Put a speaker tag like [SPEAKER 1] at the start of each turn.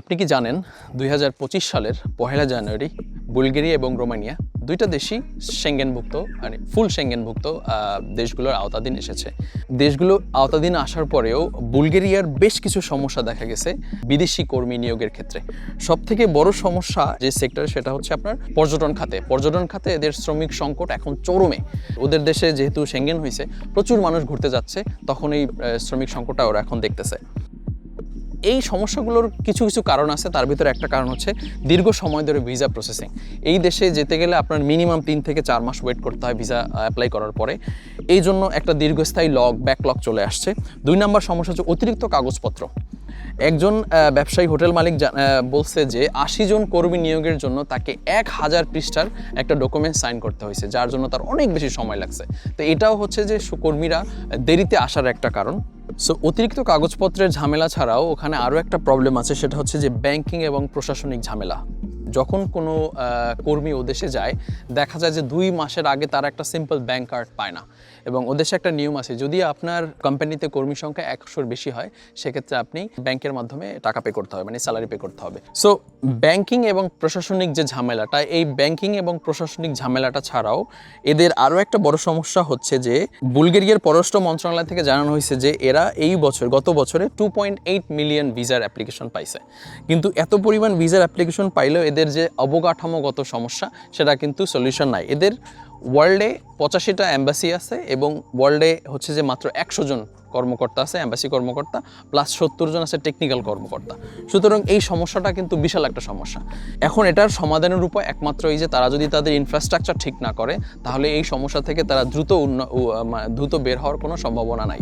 [SPEAKER 1] আপনি কি জানেন দুই হাজার পঁচিশ সালের পহেলা জানুয়ারি বুলগেরিয়া এবং রোমানিয়া দুইটা দেশই সেঙ্গেনভুক্ত মানে ফুল সেঙ্গেনভুক্ত দেশগুলোর আওতাধীন এসেছে। দেশগুলো আওতাধীন আসার পরেও বুলগেরিয়ার বেশ কিছু সমস্যা দেখা গেছে বিদেশি কর্মী নিয়োগের ক্ষেত্রে। সব থেকে বড় সমস্যা যে সেক্টর সেটা হচ্ছে আপনার পর্যটন খাতে। পর্যটন খাতে এদের শ্রমিক সংকট এখন চরমে। ওদের দেশে যেহেতু সেঙ্গেন হয়েছে প্রচুর মানুষ ঘুরতে যাচ্ছে, তখন এই শ্রমিক সংকটটা ওরা এখন দেখতেছে। এই সমস্যাগুলোর কিছু কিছু কারণ আছে। তার ভিতরে একটা কারণ হচ্ছে দীর্ঘ সময় ধরে ভিসা প্রসেসিং এই দেশে যেতে গেলে আপনার মিনিমাম তিন থেকে চার মাস ওয়েট করতে হয় ভিসা অ্যাপ্লাই করার পরে। এই জন্য একটা দীর্ঘস্থায়ী লগ ব্যাকলগ চলে আসছে। দুই নম্বর সমস্যা হচ্ছে অতিরিক্ত কাগজপত্র। একজন ব্যবসায়ী, হোটেল মালিক বলছে যে আশি জন কর্মী নিয়োগের জন্য তাকে এক হাজার পৃষ্ঠার একটা ডকুমেন্ট সাইন করতে হয়েছে, যার জন্য তার অনেক বেশি সময় লাগছে। তো এটাও হচ্ছে যে সুকর্মীরা দেরিতে আসার একটা কারণ। সো অতিরিক্ত কাগজপত্রের ঝামেলা ছাড়াও ওখানে আরও একটা প্রবলেম আছে, সেটা হচ্ছে যে ব্যাংকিং এবং প্রশাসনিক ঝামেলা। যখন কোনো কর্মী ও দেশে যায়, দেখা যায় যে দুই মাসের আগে তারা একটা সিম্পল ব্যাংক কার্ড পায় না। এবং ও দেশে একটা নিয়ম আছে, যদি আপনার কোম্পানিতে কর্মী সংখ্যা একশোর বেশি হয়, সেক্ষেত্রে আপনি ব্যাংকের মাধ্যমে টাকা পে করতে হবে মানে স্যালারি পে করতে হবে। সো ব্যাংকিং এবং প্রশাসনিক যে ঝামেলাটা, এই ব্যাংকিং এবং প্রশাসনিক ঝামেলাটা ছাড়াও এদের আরও একটা বড় সমস্যা হচ্ছে যে, বুলগেরিয়ার পররাষ্ট্র মন্ত্রণালয় থেকে জানানো হয়েছে যে, এরা এই বছর, গত বছরে টু পয়েন্ট এইট মিলিয়ন ভিসার অ্যাপ্লিকেশন পাইছে। কিন্তু এত পরিমাণ ভিসার অ্যাপ্লিকেশন পাইলেও এদের যে অবকাঠামোগত সমস্যা, সেটা কিন্তু সলিউশন নাই। এদের ওয়ার্ল্ডে পঁচাশিটা অ্যাম্বাসি আছে এবং ওয়ার্ল্ডে হচ্ছে যে মাত্র একশো জন কর্মকর্তা আছে অ্যাম্বাসি কর্মকর্তা প্লাস সত্তর জন আছে টেকনিক্যাল কর্মকর্তা। সুতরাং এই সমস্যাটা কিন্তু বিশাল একটা সমস্যা। এখন এটার সমাধানের উপায় একমাত্র এই যে তারা যদি তাদের ইনফ্রাস্ট্রাকচার ঠিক না করে, তাহলে এই সমস্যা থেকে তারা দ্রুত দ্রুত বের হওয়ার কোনো সম্ভাবনা নাই।